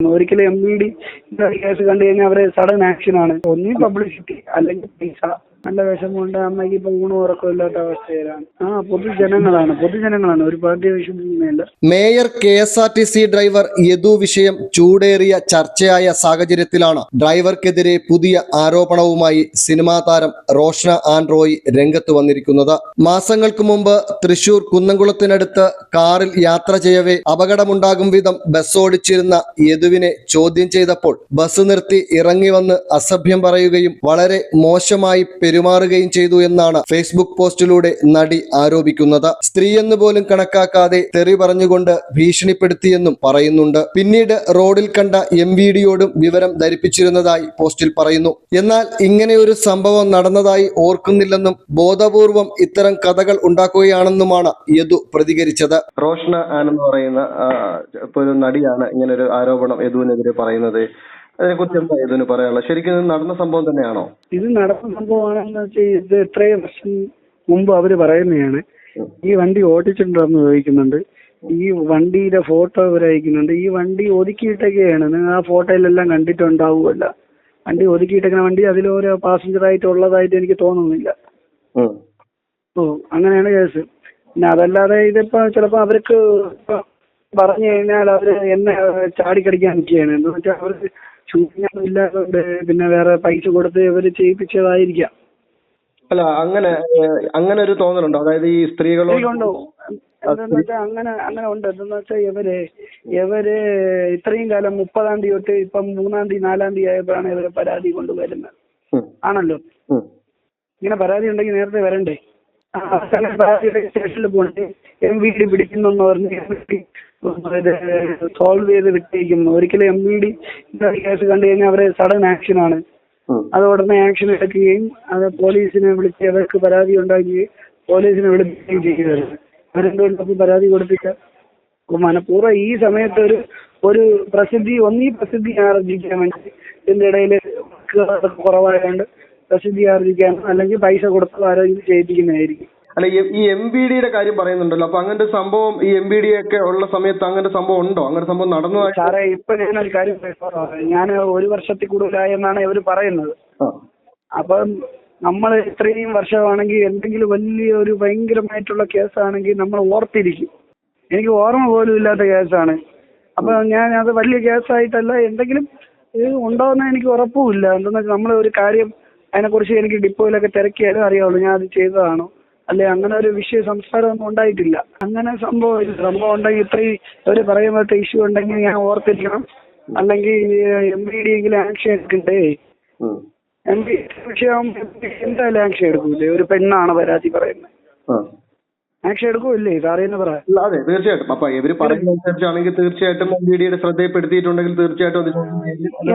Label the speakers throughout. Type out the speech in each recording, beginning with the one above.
Speaker 1: ഒരിക്കലും M V D case കണ്ടു കഴിഞ്ഞാൽ അവർ സഡൻ ആക്ഷനാണ് ഒന്നീ പബ്ലിസിറ്റി അല്ലെങ്കിൽ പൈസ. നല്ല വിഷമമുണ്ട്. അമ്മയ്ക്ക് ഇപ്പൊ ഊണും ഉറക്കം ഇല്ലാത്ത അവസ്ഥയിലാണ്. ആ പൊതുജനങ്ങളാണ്. പൊതുജനങ്ങളാണ്. ഒരു പാർട്ടിയെ വിശ്വസിക്കുന്നില്ല.
Speaker 2: Mayor K S R T C driver Yadu വിഷയം ചൂടേറിയ ചർച്ചയായ സാഹചര്യത്തിലാണ് ഡ്രൈവർക്കെതിരെ പുതിയ ആരോപണവുമായി സിനിമാ താരം റോഷ്ന ആൻഡ്രോയി രംഗത്ത് വന്നിരിക്കുന്നത്. മാസങ്ങൾക്ക് മുമ്പ് തൃശൂർ കുന്നംകുളത്തിനടുത്ത് കാറിൽ യാത്ര ചെയ്യവേ അപകടമുണ്ടാകും വിധം ബസ് ഓടിച്ചിരുന്ന യദുവിനെ ചോദ്യം ചെയ്തപ്പോൾ ബസ് നിർത്തി ഇറങ്ങി വന്ന് അസഭ്യം പറയുകയും വളരെ മോശമായി പെരുമാറുകയും ചെയ്തു എന്നാണ് ഫേസ്ബുക്ക് പോസ്റ്റിലൂടെ നടി ആരോപിക്കുന്നത്. സ്ത്രീയെന്ന് പോലും കണക്കാക്കാതെ തെറി പറഞ്ഞുകൊണ്ട് ഭീഷണിപ്പെടുത്തിയെന്നും പറയുന്നുണ്ട്. പിന്നീട് റോഡിൽ കണ്ട എം വിഡിയോടും വിവരം ധരിപ്പിച്ചിരുന്നതായി പോസ്റ്റിൽ പറയുന്നു. എന്നാൽ ഇങ്ങനെയൊരു സംഭവം നടന്നതായി ഓർക്കുന്നില്ലെന്നും ബോധപൂർവം ഇത്തരം കഥകൾ ഉണ്ടാക്കുകയാണെന്നുമാണ് യദു പ്രതികരിച്ചത്.
Speaker 3: റോഷ്ന ആനെന്ന് പറയുന്ന ഒരു നടിയാണ് ഇങ്ങനൊരു ആരോപണം യദുവിനെതിരെ പറയുന്നത്. അതിനെക്കുറിച്ച് എന്താ ഇതിന് പറയാനുള്ളത്? ശരിക്കും ഇത് നടന്ന സംഭവം തന്നെയാണോ?
Speaker 1: ഇത് നടന്ന സംഭവമാണെന്ന് വെച്ചാൽ ഇത് എത്രയും വർഷം മുമ്പ് അവർ പറയുന്നതാണ്. ഈ വണ്ടി ഓടിച്ചിട്ടുണ്ടോ എന്ന് ചോദിക്കുന്നുണ്ട് ഈ വണ്ടിയുടെ ഫോട്ടോ ഇവർ അയക്കുന്നുണ്ട്. ഈ വണ്ടി ഒതുക്കിയിട്ടൊക്കെയാണ്. നിങ്ങൾ ആ ഫോട്ടോയിലെല്ലാം കണ്ടിട്ടുണ്ടാവുമല്ല. വണ്ടി ഒതുക്കിയിട്ടേക്കുന്ന വണ്ടി അതിൽ ഓരോ പാസഞ്ചർ ആയിട്ട് ഉള്ളതായിട്ട് എനിക്ക് തോന്നുന്നില്ല. ഓ അങ്ങനെയാണ് കേസ്. പിന്നെ അതല്ലാതെ ഇതിപ്പോ ചിലപ്പോ അവർക്ക് പറഞ്ഞു കഴിഞ്ഞാൽ അവർ എന്നെ ചാടിക്കടിക്കാൻ നിൽക്കുകയാണ്. എന്ന് വെച്ചാൽ അവർക്ക് ശൂന്യം ഇല്ലാത്തതുകൊണ്ട് പിന്നെ വേറെ പൈസ കൊടുത്ത് ഇവർ ചെയ്യിപ്പിച്ചതായിരിക്കാം.
Speaker 3: അല്ല അങ്ങനെ അങ്ങനെ ഒരു തോന്നലുണ്ടോ? അതായത് ഈ സ്ത്രീകളോട്
Speaker 1: എന്താന്ന് വെച്ചാൽ അങ്ങനെ അങ്ങനെ ഉണ്ട്. എന്താന്ന് വെച്ചാൽ ഇവർ ഇവർ ഇത്രയും കാലം മുപ്പതാം തീയതി തൊട്ട് ഇപ്പം മൂന്നാം തീയതി നാലാം തീയതി ആയപ്പോഴാണ് ഇവർ പരാതി കൊണ്ടുവരുന്നത്. ആണല്ലോ. ഇങ്ങനെ പരാതി ഉണ്ടെങ്കിൽ നേരത്തെ വരണ്ടേ? ആ, അങ്ങനെ പരാതി സ്റ്റേഷനിൽ പോകണ്ടേ? എം വി ഡി പിടിക്കുന്നെന്ന് പറഞ്ഞ് സോൾവ് ചെയ്ത് വിട്ടേക്കും ഒരിക്കലും എം ഇ ഡി കേസ് കണ്ടു കഴിഞ്ഞാൽ അവർ സഡൻ ആക്ഷൻ
Speaker 3: ആണ്.
Speaker 1: അത് ഉടനെ ആക്ഷൻ എടുക്കുകയും അത് പോലീസിനെ വിളിച്ച് അവർക്ക് പരാതി ഉണ്ടാക്കുകയും പോലീസിനെ വിളിക്കുകയും ചെയ്യുകയായിരുന്നു അവരെന്തുകൊണ്ടപ്പോൾ പരാതി കൊടുപ്പിച്ച അപ്പൊ മനഃപൂർവം ഈ സമയത്ത് ഒരു ഒരു പ്രസിദ്ധി ഒന്നീ പ്രസിദ്ധി ആർജിക്കാൻ വേണ്ടി ഇതിന്റെ ഇടയിൽ കുറവായതുകൊണ്ട് പ്രസിദ്ധി ആർജിക്കാൻ അല്ലെങ്കിൽ പൈസ കൊടുത്ത് ആരെങ്കിലും ചെയ്യിപ്പിക്കുന്നതായിരിക്കും.
Speaker 3: അല്ല ഈ- എം ബി ഡിയുടെ കാര്യം പറയുന്നുണ്ടല്ലോ. അപ്പൊ അങ്ങനത്തെ ഒരു സംഭവം ഈ എം ബി ഡി ഒക്കെ ഉള്ള സമയത്ത് അങ്ങനത്തെ ഒരു സംഭവം ഉണ്ടോ? അങ്ങനെ ഒരു സംഭവം നടന്നതായിട്ട്?
Speaker 1: സാറേ ഇപ്പൊ ഞാനൊരു കാര്യം പറയാം. ഞാൻ ഒരു വർഷത്തിൽ കൂടുതലായി എന്നാണ് ഇവർ പറയുന്നത്. അപ്പം നമ്മൾ ഇത്രയും വർഷമാണെങ്കിൽ എന്തെങ്കിലും വലിയ ഒരു ഭയങ്കരമായിട്ടുള്ള കേസാണെങ്കിൽ നമ്മൾ ഓർത്തിരിക്കും. എനിക്ക് ഓർമ്മ പോലും ഇല്ലാത്ത കേസാണ്. അപ്പൊ ഞാൻ അത് വലിയ കേസായിട്ടല്ല എന്തെങ്കിലും ഇത് ഉണ്ടോന്ന് എനിക്ക് ഉറപ്പുമില്ല എന്തെന്ന് വെച്ചാൽ നമ്മൾ ഒരു കാര്യം അതിനെക്കുറിച്ച് എനിക്ക് ഡിപ്പോയിലൊക്കെ തിരക്കിയാലും അറിയാവുള്ളൂ. ഞാൻ അത് ചെയ്തതാണോ? അല്ലെ അങ്ങനെ ഒരു വിഷയ സംസ്കാരമൊന്നും ഉണ്ടായിട്ടില്ല. അങ്ങനെ സംഭവം. സംഭവം ഉണ്ടെങ്കിൽ ഇത്രയും ഇവർ പറയുമ്പോൾ ഇഷ്യൂ ഉണ്ടെങ്കിൽ ഞാൻ ഓർത്തിരിക്കണം. അല്ലെങ്കിൽ എം ബി ഡി എങ്കിലും ആക്ഷൻ എടുക്കണ്ടേ? എം ബി വിഷയം എന്തായാലും ആക്ഷൻ എടുക്കൂലേ? ഒരു പെണ്ണാണ് പരാതി പറയുന്നത്. ആക്ഷൻ എടുക്കൂല്ലേ? സാറേന്ന് പറയാം
Speaker 3: അതെ തീർച്ചയായിട്ടും. അപ്പൊ ഇവർ പറയുന്നതനുസരിച്ചാണെങ്കിൽ തീർച്ചയായിട്ടും എം ബി ഡിയുടെ ശ്രദ്ധയിൽപ്പെടുത്തിയിട്ടുണ്ടെങ്കിൽ തീർച്ചയായിട്ടും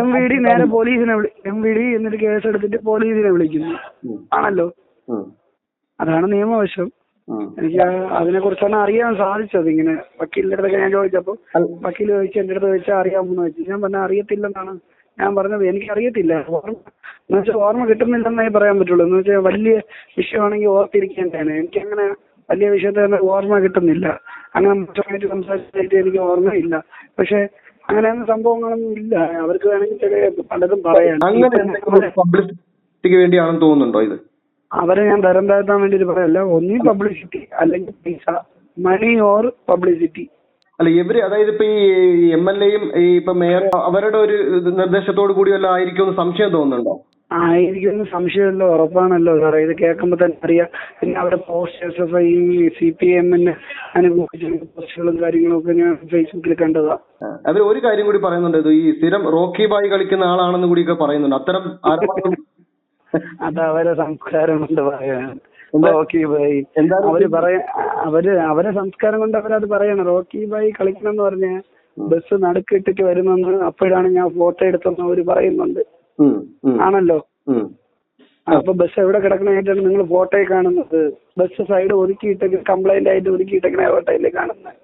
Speaker 1: എം വി ഡി നേരെ പോലീസിനെ വിളി എം വി ഡി എന്നിട്ട് കേസ് എടുത്തിട്ട് പോലീസിനെ വിളിക്കുന്നു. ആണല്ലോ. അതാണ് നിയമവശം. എനിക്ക് അതിനെ കുറിച്ചാണ് അറിയാൻ സാധിച്ചത് ഇങ്ങനെ. വക്കീലിന്റെ അടുത്തൊക്കെ ഞാൻ ചോദിച്ചപ്പോ വക്കീൽ ചോദിച്ചു എന്റെ അടുത്ത് ചോദിച്ചാൽ അറിയാമെന്ന് ചോദിച്ചു. ഞാൻ പറഞ്ഞ അറിയത്തില്ലെന്നാണ്. ഞാൻ പറഞ്ഞത് എനിക്ക് അറിയത്തില്ല. ഓർമ്മ എന്ന് വെച്ചാൽ ഓർമ്മ കിട്ടുന്നില്ലെന്നേ പറയാൻ പറ്റുള്ളൂ. എന്ന് വെച്ചാൽ വലിയ വിഷയമാണെങ്കിൽ ഓർത്തിരിക്കേണ്ടതാണ്. എനിക്ക് അങ്ങനെ വലിയ വിഷയത്തെ തന്നെ ഓർമ്മ കിട്ടുന്നില്ല. അങ്ങനെ മോശമായിട്ട് സംസാരിച്ചിട്ട് എനിക്ക് ഓർമ്മയില്ല. പക്ഷെ അങ്ങനെ സംഭവങ്ങളൊന്നും ഇല്ല. അവർക്ക് വേണമെങ്കിൽ പലതും പറയാം.
Speaker 3: പബ്ലിസിറ്റിക്ക് വേണ്ടിയാണെന്ന് തോന്നുന്നുണ്ടോ ഇത്?
Speaker 1: അവരെ ഞാൻ തരം താഴ്ത്താൻ വേണ്ടിട്ട് പറയല്ല ഒന്നീ പബ്ലിസിറ്റി അല്ലെങ്കിൽ പൈസ മണി ഓർ പബ്ലിസിറ്റി
Speaker 3: അല്ല ഇവർ അതായത് ഇപ്പൊ ഈ എം എൽ എയും ഈ ഇപ്പൊ മേയർ അവരുടെ ഒരു നിർദ്ദേശത്തോട് കൂടി വല്ല ആയിരിക്കും സംശയം തോന്നുന്നുണ്ടോ?
Speaker 1: ആയിരിക്കും സംശയമല്ലോ ഉറപ്പാണല്ലോ. സാറേ ഇത് കേൾക്കുമ്പോൾ തന്നെ അറിയാം. പിന്നെ അവിടെ പോസ്റ്റേഴ്സ് ഈ സി പി എമ്മിന് അനുഭവിച്ച പോസ്റ്റുകളും കാര്യങ്ങളും ഒക്കെ ഞാൻ ഫേസ്ബുക്കിൽ കണ്ടതാ.
Speaker 3: അവർ ഒരു കാര്യം കൂടി പറയുന്നുണ്ട്. ഈ സ്ഥിരം റോക്കി ബായി കളിക്കുന്ന ആളാണെന്ന് കൂടിയൊക്കെ പറയുന്നുണ്ട്. അത്തരം
Speaker 1: അത് അവരെ സംസ്കാരം കൊണ്ട്
Speaker 3: പറയാണ്?
Speaker 1: റോക്കി ബായി.
Speaker 3: എന്താണ്
Speaker 1: അവർ പറയാ അവർ അവരെ സംസ്കാരം കൊണ്ട് അവരത് പറയാണ്. റോക്കി ബായി കളിക്കണം എന്ന് പറഞ്ഞ ബസ് നടുക്കിട്ടിട്ട് വരുന്നെന്ന് അപ്പോഴാണ് ഞാൻ ഫോട്ടോ എടുത്തെന്ന് അവർ പറയുന്നുണ്ട്. ആണല്ലോ. അപ്പൊ ബസ് എവിടെ കിടക്കണായിട്ടാണ് നിങ്ങൾ ഫോട്ടോയിൽ കാണുന്നത്? ബസ് സൈഡ് ഒതുക്കിയിട്ട് കംപ്ലൈന്റ് ആയിട്ട് ഒതുക്കിയിട്ടേക്കണ ഫോട്ടോയിൽ കാണുന്നത്.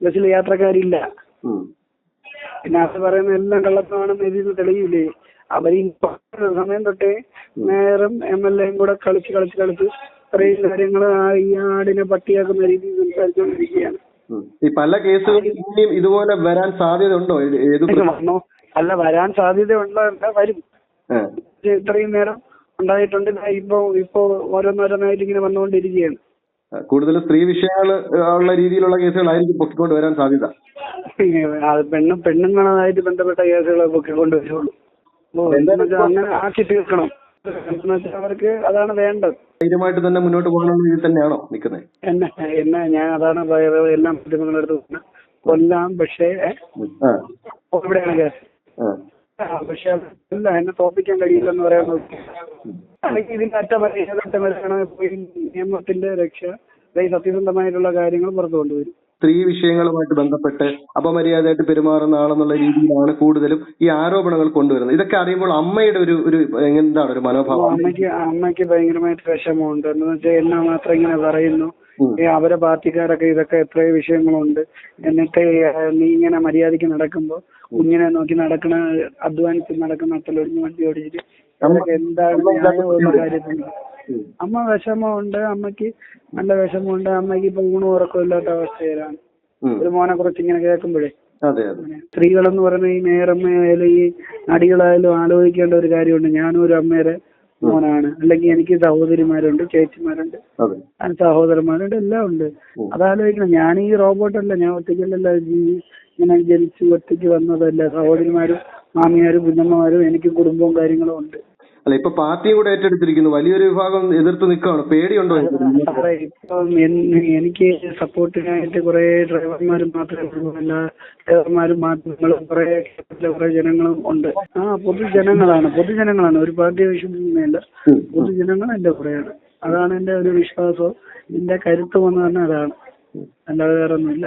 Speaker 1: ബസ്സിൽ യാത്രക്കാരില്ല. പിന്നെ അത് പറയുന്ന എല്ലാം കള്ളത്തമാണെന്ന് ഇതിന് തെളിയില്ലേ? അവർ ഈ സമയം തൊട്ടേ നേരം എം എൽ എയും കൂടെ കളിച്ച് കളിച്ച് കളിച്ച് ഇത്രയും കാര്യങ്ങൾ ഈ ആടിനെ പട്ടിയാക്കുന്ന രീതിയിൽ സംസാരിച്ചുകൊണ്ടിരിക്കുകയാണ്
Speaker 3: ഈ പല കേസുകളും ഇനിയും ഇതുപോലെ വരാൻ സാധ്യത ഉണ്ടോ ഏത്
Speaker 1: വന്നോ. അല്ല വരാൻ സാധ്യത സാധ്യതയുള്ളതല്ല വരും. ഇത് ഇത്രയും നേരം ഉണ്ടായിട്ടുണ്ട്. ഇപ്പോ ഇപ്പൊ ഓരോന്നോരോന്നായിട്ട് ഇങ്ങനെ വന്നുകൊണ്ടിരിക്കുകയാണ്.
Speaker 3: കൂടുതൽ സ്ത്രീ വിഷയങ്ങൾ ഉള്ള രീതിയിലുള്ള കേസുകളായിരിക്കും പൊക്കിക്കൊണ്ട് വരാൻ സാധ്യത.
Speaker 1: പെണ്ണും പെണ്ണുങ്ങളായിട്ട് ബന്ധപ്പെട്ട കേസുകളെ പൊക്കിക്കൊണ്ട് വരുള്ളൂ. അങ്ങനെ ആക്കി തീർക്കണം. എന്ന് വെച്ചാൽ അവർക്ക് അതാണ് വേണ്ടത്.
Speaker 3: ധൈര്യമായിട്ട് തന്നെ മുന്നോട്ട് പോകാനുള്ള രീതിയിൽ തന്നെയാണോ നിൽക്കുന്നത്?
Speaker 1: എന്നെ എന്നെ ഞാൻ അതാണ് എല്ലാം എല്ലാ മാധ്യമങ്ങളുടെ അടുത്ത് പറഞ്ഞത്. കൊല്ലാം പക്ഷേ ഏ,
Speaker 3: ആ,
Speaker 1: പക്ഷെ അല്ല എന്നെ തോപ്പിക്കാൻ കഴിയില്ലെന്ന് പറയാൻ അല്ലെങ്കിൽ ഇതിന്റെ അറ്റം വരെ ഏതറ്റം വരെയാണ് പോയി നിയമത്തിന്റെ രക്ഷ അതായത് സത്യസന്ധമായിട്ടുള്ള കാര്യങ്ങൾ പുറത്തു കൊണ്ടുവരും.
Speaker 3: സ്ത്രീ വിഷയങ്ങളുമായിട്ട് ബന്ധപ്പെട്ട് അപമര്യാദയായിട്ട് പെരുമാറുന്ന ആളെന്നുള്ള രീതിയിലാണ് കൂടുതലും ഈ ആരോപണങ്ങൾ കൊണ്ടുവരുന്നത്. ഇതൊക്കെ അറിയുമ്പോൾ അമ്മയുടെ ഒരു ഒരു എന്താണ് ഒരു മനോഭാവം?
Speaker 1: അമ്മയ്ക്ക് അമ്മയ്ക്ക് ഭയങ്കരമായിട്ട് വിഷമമുണ്ട്. എന്ന് വെച്ചാൽ എന്നാ മാത്രം ഇങ്ങനെ പറയുന്നു? ഈ അവരെ പാർട്ടിക്കാരൊക്കെ ഇതൊക്കെ എത്രയോ വിഷയങ്ങളുണ്ട്. എന്നിട്ട് നീ ഇങ്ങനെ മര്യാദയ്ക്ക് നടക്കുമ്പോ കുഞ്ഞിനെ നോക്കി നടക്കണ അധ്വാനിച്ച് നടക്കുന്ന അട്ടലൊടിഞ്ഞ് വണ്ടി ഓടിച്ചിട്ട് എന്താണ്
Speaker 3: ഉം.
Speaker 1: അമ്മ വിഷമമുണ്ട് അമ്മയ്ക്ക് നല്ല വിഷമമുണ്ട് അമ്മയ്ക്ക് ഇപ്പൊ ഊണും ഉറക്കവും ഇല്ലാത്ത അവസ്ഥയിലാണ് ഒരു മോനെ കുറിച്ച് ഇങ്ങനെ കേൾക്കുമ്പോഴേ.
Speaker 3: സ്ത്രീകൾ എന്ന്
Speaker 1: സ്ത്രീകളെന്ന് പറയുന്ന ഈ നേരമ്മയായാലും ഈ നടികളായാലും ആലോചിക്കേണ്ട ഒരു കാര്യമുണ്ട്. ഞാനും ഒരു അമ്മയുടെ മോനാണ്. അല്ലെങ്കിൽ എനിക്ക് സഹോദരിമാരുണ്ട് ചേച്ചിമാരുണ്ട് സഹോദരന്മാരുണ്ട് എല്ലാം ഉണ്ട്. അതാലോചിക്കണം. ഞാൻ ഈ റോബോട്ട് അല്ല ഞാൻ ഒറ്റയ്ക്കല്ലല്ല ഇങ്ങനെ ജനിച്ച് ഒറ്റയ്ക്ക് വന്നതല്ല. സഹോദരിമാരും മാമിയാരും കുഞ്ഞമ്മമാരും എനിക്ക് കുടുംബവും കാര്യങ്ങളും ഉണ്ട്.
Speaker 3: അല്ല ഇപ്പൊ പാർട്ടിയും കൂടെ ഏറ്റെടുത്തിരിക്കുന്നു. വലിയൊരു വിഭാഗം എതിർത്ത് നിൽക്കുകയാണ്. പേടിയുണ്ടോ
Speaker 1: സാറേ ഇപ്പം എനിക്ക് സപ്പോർട്ടിനായിട്ട് കുറെ ഡ്രൈവർമാരും മാത്രമേ ഉള്ളൂ. ഡ്രൈവർമാരും മാധ്യമങ്ങളും കുറെ കുറെ ജനങ്ങളും ഉണ്ട്. ആ പൊതുജനങ്ങളാണ് പൊതുജനങ്ങളാണ്. ഒരു പാർട്ടിയെ വിശ്വസിക്കുന്നില്ല. പൊതുജനങ്ങൾ എന്റെ കുറെയാണ് അതാണ് എന്റെ ഒരു വിശ്വാസം. എന്റെ കരുത്ത് വന്നു പറഞ്ഞാൽ അതാണ്. അല്ലാതെ വേറെ ഒന്നുമില്ല